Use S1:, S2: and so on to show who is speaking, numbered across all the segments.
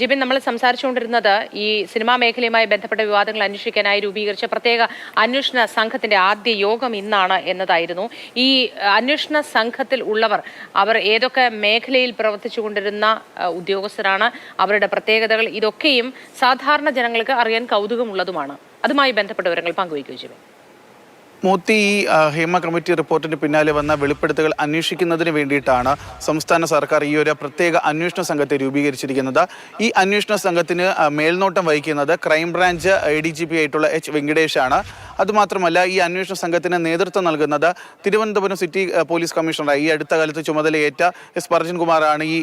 S1: ജിബിൻ നമ്മൾ സംസാരിച്ചുകൊണ്ടിരുന്നത് ഈ സിനിമാ മേഖലയുമായി ബന്ധപ്പെട്ട വിവാദങ്ങൾ അന്വേഷിക്കാനായി രൂപീകരിച്ച പ്രത്യേക അന്വേഷണ സംഘത്തിന്റെ ആദ്യ യോഗം ഇന്നാണ് എന്നതായിരുന്നു. ഈ അന്വേഷണ സംഘത്തിൽ ഉള്ളവർ അവർ ഏതൊക്കെ മേഖലയിൽ പ്രവർത്തിച്ചുകൊണ്ടിരുന്ന കൊണ്ടിരുന്ന ഉദ്യോഗസ്ഥരാണ് അവരുടെ പ്രത്യേകതകൾ ഇതൊക്കെയും സാധാരണ ജനങ്ങൾക്ക് അറിയാൻ കൗതുകമുള്ളതുമാണ്. അതുമായി ബന്ധപ്പെട്ട വിവരങ്ങൾ പങ്കുവയ്ക്കൂ ജിബിൻ.
S2: മൂത്തി ഈ ഹേമ കമ്മിറ്റി റിപ്പോർട്ടിന് പിന്നാലെ വന്ന വെളിപ്പെടുത്തുകൾ അന്വേഷിക്കുന്നതിന് വേണ്ടിയിട്ടാണ് സംസ്ഥാന സർക്കാർ ഈ ഒരു പ്രത്യേക അന്വേഷണ സംഘത്തെ രൂപീകരിച്ചിരിക്കുന്നത്. ഈ അന്വേഷണ സംഘത്തിന് മേൽനോട്ടം വഹിക്കുന്നത് crime branch A D G P ആയിട്ടുള്ള എച്ച് വെങ്കടേഷാണ്. അതുമാത്രമല്ല ഈ അന്വേഷണ സംഘത്തിന് നേതൃത്വം നൽകുന്നത് തിരുവനന്തപുരം സിറ്റി പോലീസ് കമ്മീഷണറായി ഈ അടുത്ത കാലത്ത് ചുമതലയേറ്റ എസ് പർജൻകുമാറാണ് ഈ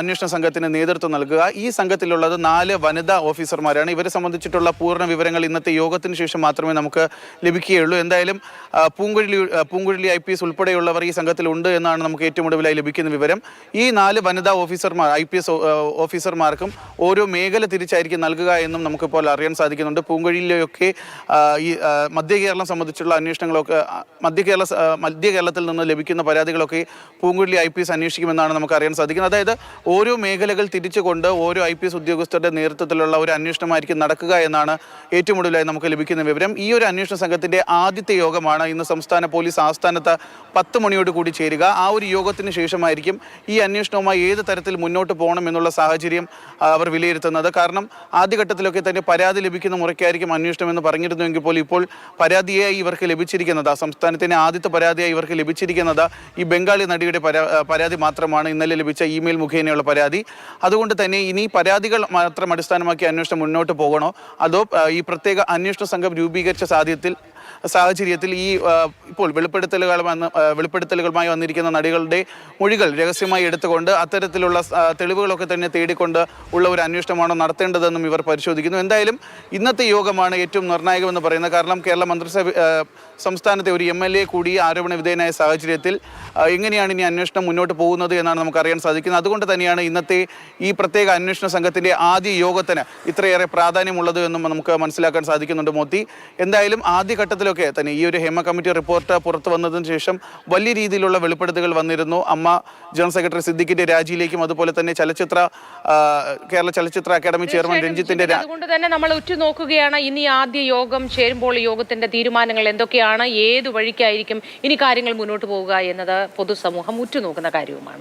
S2: അന്വേഷണ സംഘത്തിന് നേതൃത്വം നൽകുക. ഈ സംഘത്തിലുള്ളത് നാല് വനിതാ ഓഫീസർമാരാണ്. ഇവരെ സംബന്ധിച്ചിട്ടുള്ള പൂർണ വിവരങ്ങൾ ഇന്നത്തെ യോഗത്തിന് ശേഷം മാത്രമേ നമുക്ക് ലഭിക്കുകയുള്ളൂ. എന്തായാലും ആ, Poonkuzhali Poonkuzhali I P S ഉൾപ്പെടെയുള്ളവർ ഈ സംഘത്തിലുണ്ട് എന്നാണ് നമുക്ക് ഏറ്റവും ഒടുവിലായി ലഭിക്കുന്ന വിവരം. ഈ നാല് വനിതാ ഓഫീസർമാർ ഐ പി എസ് ഓഫീസർമാർക്കും ഓരോ മേഖല തിരിച്ചായിരിക്കും നൽകുക എന്നും നമുക്കിപ്പോൾ അറിയാൻ സാധിക്കുന്നുണ്ട്. പൂങ്കുഴിയിലെയൊക്കെ ഈ മധ്യ കേരളം സംബന്ധിച്ചുള്ള അന്വേഷണങ്ങളൊക്കെ മധ്യ കേരള മധ്യ കേരളത്തിൽ നിന്ന് ലഭിക്കുന്ന പരാതികളൊക്കെ പൂങ്കുഴലി ഐ പി എസ് അന്വേഷിക്കുമെന്നാണ് നമുക്ക് അറിയാൻ സാധിക്കുന്നത്. അതായത് ഓരോ മേഖലകൾ തിരിച്ചുകൊണ്ട് ഓരോ ഐ പി എസ് ഉദ്യോഗസ്ഥരുടെ നേതൃത്വത്തിലുള്ള ഒരു അന്വേഷണമായിരിക്കും നടക്കുക എന്നാണ് ഏറ്റവും ഒടുവിലായി നമുക്ക് ലഭിക്കുന്ന വിവരം. ഈ ഒരു അന്വേഷണ സംഘത്തിന്റെ ആദ്യത്തെ യോഗമാണ്. ഇന്ന് സംസ്ഥാന പോലീസ് ആസ്ഥാനത്ത് പത്ത് മണിയോട് കൂടി ചേരുക. ആ ഒരു യോഗത്തിന് ശേഷമായിരിക്കും ഈ അന്വേഷണവുമായി ഏത് തരത്തിൽ മുന്നോട്ട് പോകണം എന്നുള്ള സാഹചര്യം അവർ വിലയിരുത്തുന്നത്. കാരണം ആദ്യഘട്ടത്തിലൊക്കെ തന്നെ പരാതി ലഭിക്കുന്ന മുറയ്ക്കായിരിക്കും അന്വേഷണം എന്ന് പറഞ്ഞിരുന്നുവെങ്കിൽ പോലും ഇപ്പോൾ പരാതിയായി ഇവർക്ക് ലഭിച്ചിരിക്കുന്നത് ആ സംസ്ഥാനത്തിന്റെ ആദ്യത്തെ പരാതിയായി ഇവർക്ക് ലഭിച്ചിരിക്കുന്നത് ഈ ബംഗാളി നടിയുടെ പരാതി മാത്രമാണ്. ഇന്നലെ ലഭിച്ച ഇമെയിൽ മുഖേനയുള്ള പരാതി. അതുകൊണ്ട് തന്നെ ഇനി പരാതികൾ മാത്രം അടിസ്ഥാനമാക്കി അന്വേഷണം മുന്നോട്ട് പോകണോ? അതോ ഈ പ്രത്യേക അന്വേഷണ സംഘം രൂപീകരിച്ച സാധ്യത്തിൽ സാഹചര്യത്തിൽ ഈ ഇപ്പോൾ വെളിപ്പെടുത്തലുകൾ വന്ന് വെളിപ്പെടുത്തലുകളുമായി വന്നിരിക്കുന്ന നടികളുടെ മൊഴികൾ രഹസ്യമായി എടുത്തുകൊണ്ട് അത്തരത്തിലുള്ള തെളിവുകളൊക്കെ തന്നെ തേടിക്കൊണ്ട് ഉള്ള ഒരു അന്വേഷണമാണോ നടത്തേണ്ടതെന്നും ഇവർ പരിശോധിക്കുന്നു. എന്തായാലും ഇന്നത്തെ യോഗമാണ് ഏറ്റവും നിർണായകമെന്ന് പറയുന്നത്. കാരണം കേരള മന്ത്രിസഭ സംസ്ഥാനത്തെ ഒരു എം എൽ എ കൂടി ആരോപണ വിധേയനായ സാഹചര്യത്തിൽ എങ്ങനെയാണ് ഇനി അന്വേഷണം മുന്നോട്ട് പോകുന്നത് എന്നാണ് നമുക്ക് അറിയാൻ സാധിക്കുന്നത്. അതുകൊണ്ട് തന്നെയാണ് ഇന്നത്തെ ഈ പ്രത്യേക അന്വേഷണ സംഘത്തിന്റെ ആദ്യ യോഗത്തിന് ഇത്രയേറെ പ്രാധാന്യമുള്ളത് എന്നും നമുക്ക് മനസ്സിലാക്കാൻ സാധിക്കുന്നുണ്ട് മോത്തി. എന്തായാലും ആദ്യഘട്ടത്തിലൊക്കെ തന്നെ ഈ ഒരു ഹേമ കമ്മിറ്റി റിപ്പോർട്ട് പുറത്തു വന്നതിന് ശേഷം വലിയ രീതിയിലുള്ള വെളിപ്പെടുത്തലുകൾ വന്നിരുന്നു. അമ്മ ജനറൽ സെക്രട്ടറി സിദ്ദിഖിന്റെ രാജിയിലേക്കും അതുപോലെ തന്നെ ചലച്ചിത്ര കേരള ചലച്ചിത്ര അക്കാദമി ചെയർമാൻ രഞ്ജിത്തിന്റെ
S1: അതുകൊണ്ട് തന്നെ നമ്മൾ ഉറ്റുനോക്കുകയാണ്. ഇനി ആദ്യ യോഗം ചേരുമ്പോൾ യോഗത്തിന്റെ തീരുമാനങ്ങൾ എന്തൊക്കെയാണ് ഏത് വഴിക്കായിരിക്കും ഇനി കാര്യങ്ങൾ മുന്നോട്ട് പോവുക എന്നത് പൊതുസമൂഹം ഉറ്റുനോക്കുന്ന കാര്യവുമാണ്.